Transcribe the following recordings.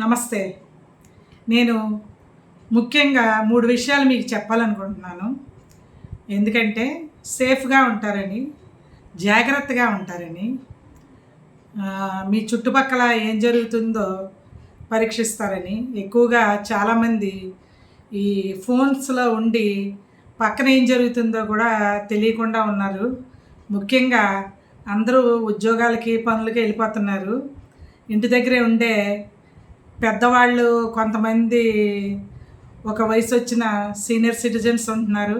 నమస్తే. నేను ముఖ్యంగా మూడు విషయాలు మీకు చెప్పాలనుకుంటున్నాను. ఎందుకంటే సేఫ్గా ఉంటారని జాగ్రత్తగా ఉంటారని మీ చుట్టుపక్కల ఏం జరుగుతుందో పరీక్షిస్తారని ఎక్కువగా చాలామంది ఈ ఫోన్స్లో ఉండి పక్కన ఏం జరుగుతుందో కూడా తెలియకుండా ఉన్నారు. ముఖ్యంగా అందరూ ఉద్యోగాలకి పనులకి వెళ్ళిపోతున్నారు. ఇంటి దగ్గరే ఉండే పెద్దవాళ్ళు కొంతమంది ఒక వయసు వచ్చిన సీనియర్ సిటిజన్స్ ఉంటున్నారు.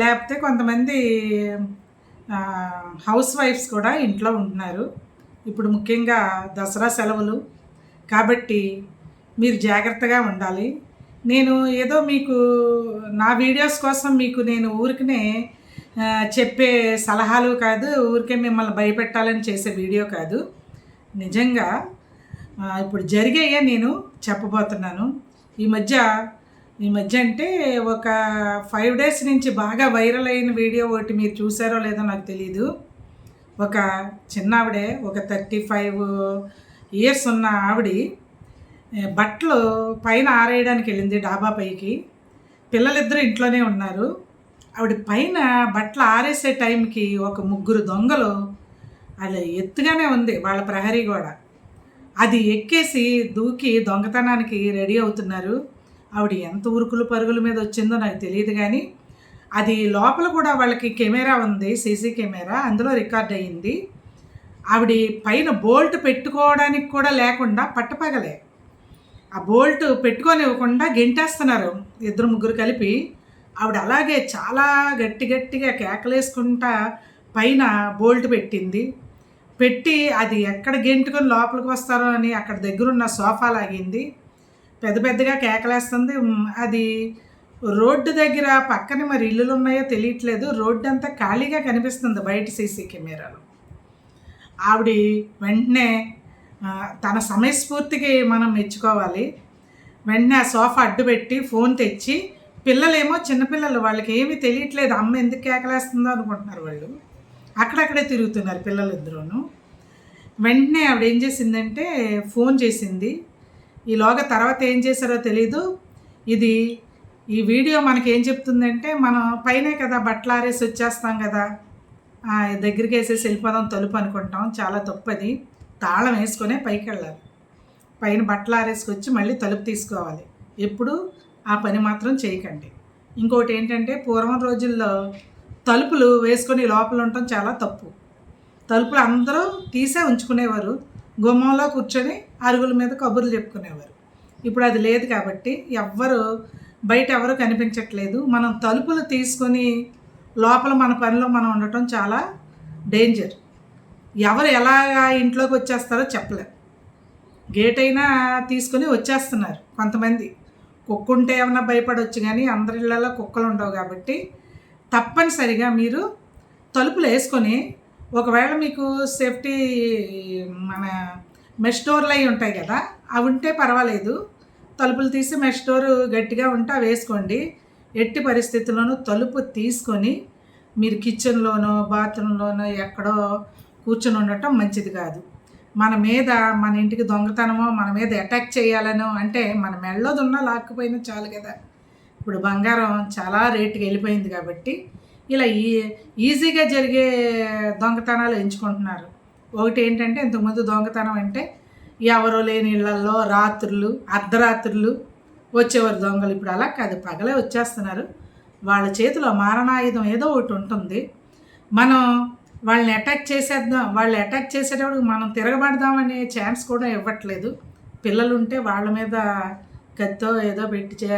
లేకపోతే కొంతమంది హౌస్ వైఫ్స్ కూడా ఇంట్లో ఉంటున్నారు. ఇప్పుడు ముఖ్యంగా దసరా సెలవులు. కాబట్టి మీరు జాగ్రత్తగా ఉండాలి. నేను ఏదో మీకు నా వీడియోస్ కోసం మీకు నేను ఊరికనే చెప్పే సలహాలు కాదు ఊరికే మిమ్మల్ని భయపెట్టాలని చేసే వీడియో కాదు. నిజంగా ఇప్పుడు జరిగాయే నేను చెప్పబోతున్నాను. ఈ మధ్య ఈ మధ్య అంటే ఒక ఫైవ్ డేస్ నుంచి బాగా వైరల్ అయిన వీడియో ఒకటి మీరు చూసారో లేదో నాకు తెలియదు ఒక చిన్న ఆవిడే ఒక థర్టీ ఫైవ్ ఇయర్స్ ఉన్న ఆవిడ బట్టలు పైన ఆరేయడానికి వెళ్ళింది డాబా పైకి. పిల్లలిద్దరూ ఇంట్లోనే ఉన్నారు. ఆవిడ పైన బట్టలు ఆరేసే టైంకి ఒక ముగ్గురు దొంగలు అలా ఎత్తుగానే ఉంది వాళ్ళ ప్రహరీ కూడా అది ఎక్కేసి దూకి దొంగతనానికి రెడీ అవుతున్నారు. ఆవిడ ఎంత ఉరుకులు పరుగుల మీద వచ్చిందో నాకు తెలియదు కానీ అది లోపల కూడా వాళ్ళకి కెమెరా ఉంది సీసీ కెమెరా అందులో రికార్డ్ అయ్యింది. ఆవిడ పైన బోల్ట్ పెట్టుకోవడానికి కూడా లేకుండా పట్టపగలే. ఆ బోల్ట్ పెట్టుకోనివ్వకుండా గెంటేస్తున్నారు ఇద్దరు ముగ్గురు కలిపి. ఆవిడ అలాగే చాలా గట్టి గట్టిగా కేకలేసుకుంటా పైన బోల్ట్ పెట్టింది. పెట్టి అది ఎక్కడ గెంటుకొని లోపలికి వస్తారో అని అక్కడ దగ్గరున్న సోఫా లాగింది. పెద్ద పెద్దగా కేకలేస్తుంది. అది రోడ్డు దగ్గర పక్కన మరి ఇల్లులు ఉన్నాయో తెలియట్లేదు. రోడ్డు అంతా ఖాళీగా కనిపిస్తుంది బయట సీసీ కెమెరాలో. ఆవిడ వెంటనే తన సమయస్ఫూర్తికి మనం మెచ్చుకోవాలి. వెంటనే ఆ సోఫా అడ్డుపెట్టి ఫోన్ తెచ్చి పిల్లలేమో చిన్నపిల్లలు వాళ్ళకి ఏమీ తెలియట్లేదు అమ్మ ఎందుకు కేకలేస్తుందో అనుకుంటున్నారు వాళ్ళు. అక్కడక్కడే తిరుగుతున్నారు పిల్లలు వెంటనే ఆవిడ ఏం చేసిందంటే ఫోన్ చేసింది. ఈలోగా తర్వాత ఏం చేశారో తెలీదు. ఇది ఈ వీడియో మనకి ఏం చెప్తుందంటే మనం పైనే కదా బట్టలు ఆరేసి వచ్చేస్తాం కదా. దగ్గరికి వేసేసి వెళ్ళిపోదాం తలుపు అనుకుంటాం. చాలా తప్పది. తాళం వేసుకునే పైకి వెళ్ళాలి పైన బట్టలు ఆరేసుకొచ్చి మళ్ళీ తలుపు తీసుకోవాలి. ఎప్పుడు ఆ పని మాత్రం చేయకండి. ఇంకోటి ఏంటంటే పూర్వం రోజుల్లో తలుపులు వేసుకొని లోపల ఉండటం చాలా తప్పు. తలుపులు అందరూ తీసే ఉంచుకునేవారు. గుమ్మంలో కూర్చొని అరుగుల మీద కబుర్లు చెప్పుకునేవారు. ఇప్పుడు అది లేదు కాబట్టి ఎవ్వరు బయట ఎవరు కనిపించట్లేదు. మనం తలుపులు తీసుకొని లోపల మన పనిలో మనం ఉండటం చాలా డేంజర్. ఎవరు ఎలాగా ఇంట్లోకి వచ్చేస్తారో చెప్పలేం. గేట్ అయినా తీసుకొని వచ్చేస్తున్నారు కొంతమంది. కుక్క ఉంటే ఏమైనా భయపడవచ్చు కానీ అందరి ఇళ్ళలో కుక్కలు ఉండవు కాబట్టి తప్పనిసరిగా మీరు తలుపులు వేసుకొని ఒకవేళ మీకు సేఫ్టీ మన మెష్ డోర్లు అయి ఉంటాయి కదా అవి ఉంటే పర్వాలేదు. తలుపులు తీసి మెష్ డోర్ గట్టిగా ఉంటే అవి వేసుకోండి. ఎట్టి పరిస్థితుల్లోనూ తలుపు తీసుకొని మీరు కిచెన్లోనో బాత్రూంలోనో ఎక్కడో కూర్చొని ఉండటం మంచిది కాదు. మన మీద మన ఇంటికి దొంగతనమో మన మీద అటాక్ చేయాలనో అంటే మన మెళ్ళోది ఉన్నా లాక్కుపోయినా చాలు కదా. ఇప్పుడు బంగారం చాలా రేటుకి వెళ్ళిపోయింది కాబట్టి ఇలా ఈ ఈజీగా జరిగే దొంగతనాలు ఎంచుకుంటున్నారు. ఒకటి ఏంటంటే ఇంతకుముందు దొంగతనం అంటే ఎవరో లేని ఇళ్ళల్లో రాత్రులు అర్ధరాత్రులు వచ్చేవారు దొంగలు. ఇప్పుడు అలా కాదు పగలే వచ్చేస్తున్నారు. వాళ్ళ చేతిలో మారణాయుధం ఏదో ఒకటి ఉంటుంది. మనం వాళ్ళని అటాక్ చేసేద్దాం వాళ్ళు అటాక్ చేసేటప్పుడు మనం తిరగబడదామనే ఛాన్స్ కూడా ఇవ్వట్లేదు. పిల్లలు ఉంటే వాళ్ళ మీద కత్తో ఏదో పెట్టి చే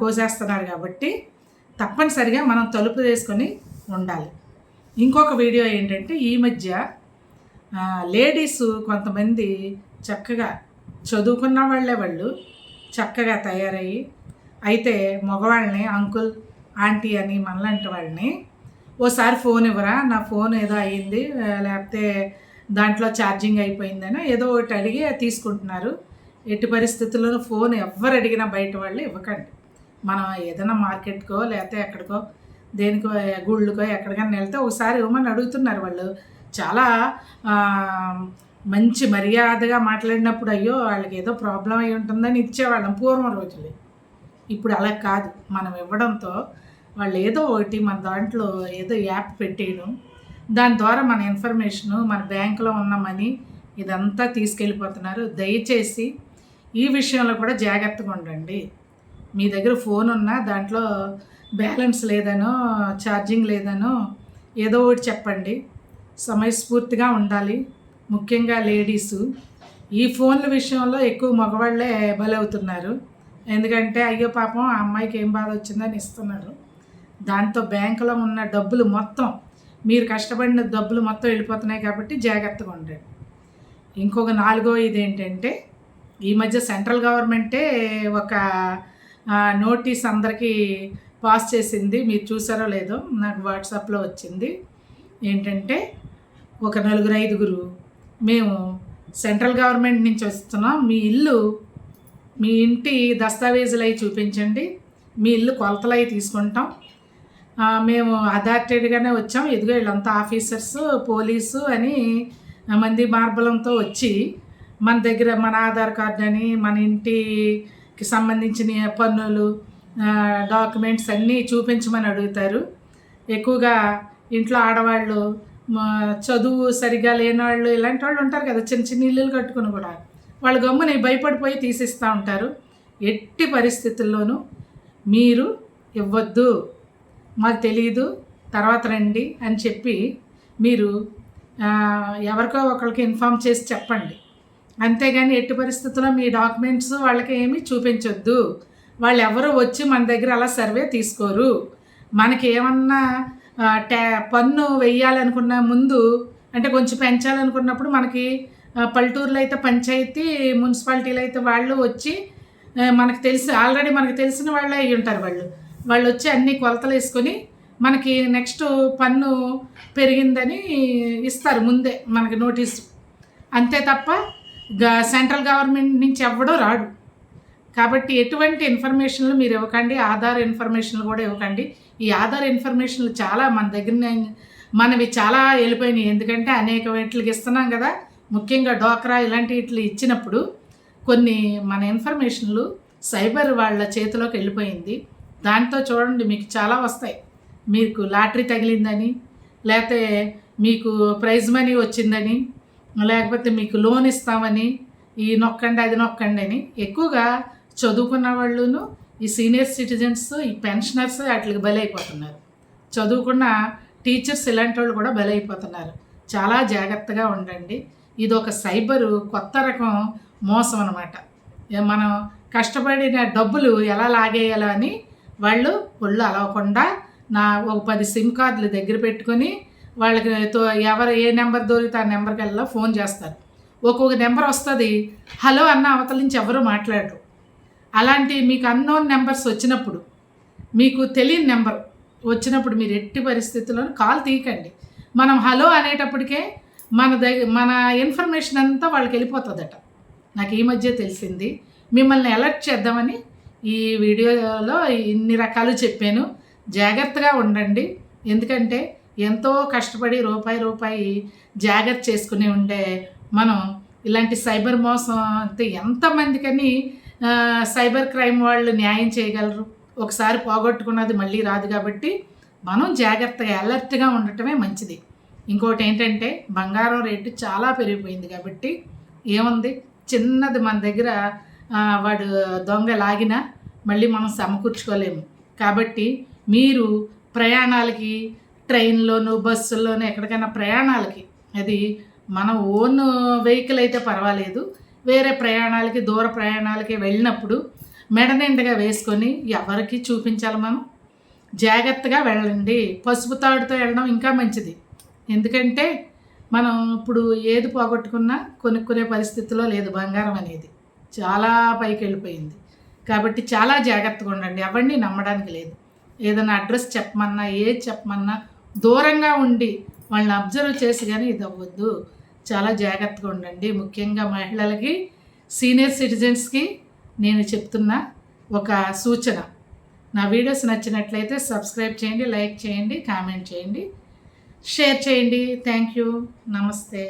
కోసేస్తున్నారు కాబట్టి తప్పనిసరిగా మనం తలుపు వేసుకొని ఉండాలి. ఇంకొక వీడియో ఏంటంటే ఈ మధ్య లేడీస్ కొంతమంది చక్కగా చదువుకున్న వాళ్ళే వాళ్ళు చక్కగా తయారయ్యి అయితే మగవాళ్ళని అంకుల్ ఆంటీ అని మనలాంటి వాళ్ళని ఓసారి ఫోన్ ఇవ్వరా నా ఫోన్ ఏదో అయ్యింది లేకపోతే దాంట్లో ఛార్జింగ్ అయిపోయిందని ఏదో ఒకటి అడిగి తీసుకుంటున్నారు. ఎట్టి పరిస్థితుల్లోనూ ఫోన్ ఎవ్వరు అడిగినా బయట వాళ్ళు ఇవ్వకండి. మనం ఏదైనా మార్కెట్కో లేకపోతే ఎక్కడికో దేనికో గుళ్ళకో ఎక్కడికైనా వెళ్తే ఒకసారి ఇవ్వమని అడుగుతున్నారు వాళ్ళు. చాలా మంచి మర్యాదగా మాట్లాడినప్పుడు అయ్యో వాళ్ళకి ఏదో ప్రాబ్లం అయి ఉంటుందని ఇచ్చేవాళ్ళం పూర్వం రోజులు. ఇప్పుడు అలా కాదు. మనం ఇవ్వడంతో వాళ్ళు ఏదో ఒకటి మన దాంట్లో ఏదో యాప్ పెట్టేయడం దాని ద్వారా మన ఇన్ఫర్మేషను మన బ్యాంకులో ఉన్న మనీ ఇదంతా తీసుకెళ్ళిపోతున్నారు. దయచేసి ఈ విషయంలో కూడా జాగ్రత్తగా ఉండండి. మీ దగ్గర ఫోన్ ఉన్నా దాంట్లో బ్యాలెన్స్ లేదనో ఛార్జింగ్ లేదనో ఏదో ఒకటి చెప్పండి. సమయస్ఫూర్తిగా ఉండాలి. ముఖ్యంగా లేడీసు. ఈ ఫోన్ల విషయంలో ఎక్కువ మగవాళ్ళే బలవుతున్నారు. ఎందుకంటే అయ్యో పాపం ఆ అమ్మాయికి ఏం బాధ వచ్చిందని ఇస్తున్నారు. దాంతో బ్యాంకులో ఉన్న డబ్బులు మొత్తం మీరు కష్టపడిన డబ్బులు మొత్తం వెళ్ళిపోతున్నాయి కాబట్టి జాగ్రత్తగా ఉండండి. ఇంకొక నాలుగో ఇది ఏంటంటే ఈ మధ్య సెంట్రల్ గవర్నమెంటే ఒక నోటీస్ అందరికీ పాస్ చేసింది. మీరు చూసారో లేదో నాకు వాట్సాప్లో వచ్చింది. ఏంటంటే ఒక నలుగురు ఐదుగురు మేము సెంట్రల్ గవర్నమెంట్ నుంచి వస్తున్నాం. మీ ఇల్లు మీ ఇంటి దస్తావేజులు అవి చూపించండి. మీ ఇల్లు కొలతలు అవి తీసుకుంటాం మేము అథారిటెడ్గానే వచ్చాం. ఇదిగో వీళ్ళంతా ఆఫీసర్స్ పోలీసు అని మంది మార్బలంతో వచ్చి మన దగ్గర మన ఆధార్ కార్డు అని మన ఇంటి కి సంబంధించిన పన్నులు డాక్యుమెంట్స్ అన్నీ చూపించమని అడుగుతారు. ఎక్కువగా ఇంట్లో ఆడవాళ్ళు చదువు సరిగా లేని వాళ్ళు ఇలాంటి వాళ్ళు ఉంటారు కదా చిన్న చిన్న ఇల్లులు కట్టుకుని కూడా. వాళ్ళ గమ్ముని భయపడిపోయి తీసిస్తూ ఉంటారు. ఎట్టి పరిస్థితుల్లోనూ మీరు ఇవ్వద్దు మాకు తెలియదు తర్వాత రండి అని చెప్పి మీరు ఎవరికో ఒకరికి ఇన్ఫామ్ చేసి చెప్పండి. అంతేగాని ఎట్టి పరిస్థితుల్లో మీ డాక్యుమెంట్స్ వాళ్ళకి ఏమీ చూపించొద్దు. వాళ్ళు ఎవరు వచ్చి మన దగ్గర అలా సర్వే తీసుకోరు. మనకి ఏమన్నా ట్యా పన్ను వెయ్యాలనుకున్న ముందు అంటే కొంచెం పెంచాలనుకున్నప్పుడు మనకి పల్లెటూరులో అయితే పంచాయతీ మున్సిపాలిటీలో అయితే వాళ్ళు వచ్చి మనకు తెలిసి ఆల్రెడీ మనకు తెలిసిన వాళ్ళే అయ్యి ఉంటారు వాళ్ళు. వాళ్ళు వచ్చి అన్ని కొలతలు వేసుకొని మనకి నెక్స్ట్ పన్ను పెరిగిందని ఇస్తారు ముందే మనకి నోటీసు. అంతే తప్ప సెంట్రల్ గవర్నమెంట్ నుంచి ఎవ్వడో రాడు. కాబట్టి ఎటువంటి ఇన్ఫర్మేషన్లు మీరు ఇవ్వకండి. ఆధార్ ఇన్ఫర్మేషన్లు కూడా ఇవ్వకండి. ఈ ఆధార్ ఇన్ఫర్మేషన్లు చాలా మన దగ్గర మనవి చాలా వెళ్ళిపోయినాయి. ఎందుకంటే అనేక వీటికి ఇస్తున్నాం కదా. ముఖ్యంగా డోక్రా ఇలాంటి వీటిని ఇచ్చినప్పుడు కొన్ని మన ఇన్ఫర్మేషన్లు సైబర్ వాళ్ళ చేతిలోకి వెళ్ళిపోయింది. దాంతో చూడండి మీకు చాలా వస్తాయి. మీకు లాటరీ తగిలిందని లేకపోతే మీకు ప్రైజ్ మనీ వచ్చిందని లేకపోతే మీకు లోన్ ఇస్తామని ఈ నొక్కండి అది నొక్కండి అని ఎక్కువగా చదువుకున్న వాళ్ళును ఈ సీనియర్ సిటిజన్స్ ఈ పెన్షనర్స్ వాటికి బలైపోతున్నారు. చదువుకున్న టీచర్స్ ఇలాంటి వాళ్ళు కూడా బలైపోతున్నారు. చాలా జాగ్రత్తగా ఉండండి. ఇది ఒక సైబరు కొత్త రకం మోసం అనమాట మనం కష్టపడిన డబ్బులు ఎలా లాగేయాలో అని వాళ్ళు ఒళ్ళు అలవకుండా నా ఒక పది సిమ్ కార్డులు దగ్గర పెట్టుకొని వాళ్ళకి ఎవరు ఏ నెంబర్ దొరికితే ఆ నెంబర్కి వెళ్ళా ఫోన్ చేస్తారు. ఒక్కొక్క నెంబర్ వస్తుంది. హలో అన్న అవతల నుంచి ఎవరు మాట్లాడరు. అలాంటి మీకు అన్నోన్ నెంబర్స్ వచ్చినప్పుడు మీకు తెలియని నెంబర్ వచ్చినప్పుడు మీరు ఎట్టి పరిస్థితుల్లోనూ కాల్ తీయకండి. మనం హలో అనేటప్పటికే మన దగ్గర మన ఇన్ఫర్మేషన్ అంతా వాళ్ళకి వెళ్ళిపోతుందట. నాకు ఈ మధ్య తెలిసింది. మిమ్మల్ని అలర్ట్ చేద్దామని ఈ వీడియోలో ఇన్ని రకాలు చెప్పాను. జాగ్రత్తగా ఉండండి. ఎందుకంటే ఎంతో కష్టపడి రూపాయి రూపాయి జాగ్రత్త చేసుకుని ఉండే మనం ఇలాంటి సైబర్ మోసం అంటే ఎంతమందికని సైబర్ క్రైమ్ వాళ్ళు న్యాయం చేయగలరు. ఒకసారి పోగొట్టుకున్నది మళ్ళీ రాదు కాబట్టి మనం జాగ్రత్తగా అలర్ట్గా ఉండటమే మంచిది. ఇంకోటి ఏంటంటే బంగారం రేటు చాలా పెరిగిపోయింది కాబట్టి ఏముంది? చిన్నది మన దగ్గర వాడు దొంగ లాగినా మళ్ళీ మనం సమకూర్చుకోలేము. కాబట్టి మీరు ప్రయాణాలకి ట్రైన్లోను బస్సుల్లోనూ ఎక్కడికైనా ప్రయాణాలకి. అది మన ఓన్ వెహికల్ అయితే పర్వాలేదు. వేరే ప్రయాణాలకి దూర ప్రయాణాలకి వెళ్ళినప్పుడు మెడ నిండుగా వేసుకొని ఎవరికి చూపించాలి మనం? జాగ్రత్తగా వెళ్ళండి. పసుపు తాడుతో వెళ్ళడం ఇంకా మంచిది. ఎందుకంటే మనం ఇప్పుడు ఏది పోగొట్టుకున్నా కొనుక్కునే పరిస్థితిలో లేదు బంగారం అనేది. చాలా పైకి వెళ్ళిపోయింది. కాబట్టి చాలా జాగ్రత్తగా ఉండండి. ఎవరిని నమ్మడానికి లేదు. ఏదైనా అడ్రస్ చెప్పమన్నా ఏది చెప్పమన్నా దూరంగా ఉండి వాళ్ళని అబ్జర్వ్ చేసి కానీ ఇది అవ్వద్దు. చాలా జాగ్రత్తగా ఉండండి. ముఖ్యంగా మహిళలకి సీనియర్ సిటిజన్స్కి నేను చెప్తున్న ఒక సూచన. నా వీడియోస్ నచ్చినట్లయితే సబ్స్క్రైబ్ చేయండి లైక్ చేయండి కామెంట్ చేయండి షేర్ చేయండి. Thank you. నమస్తే.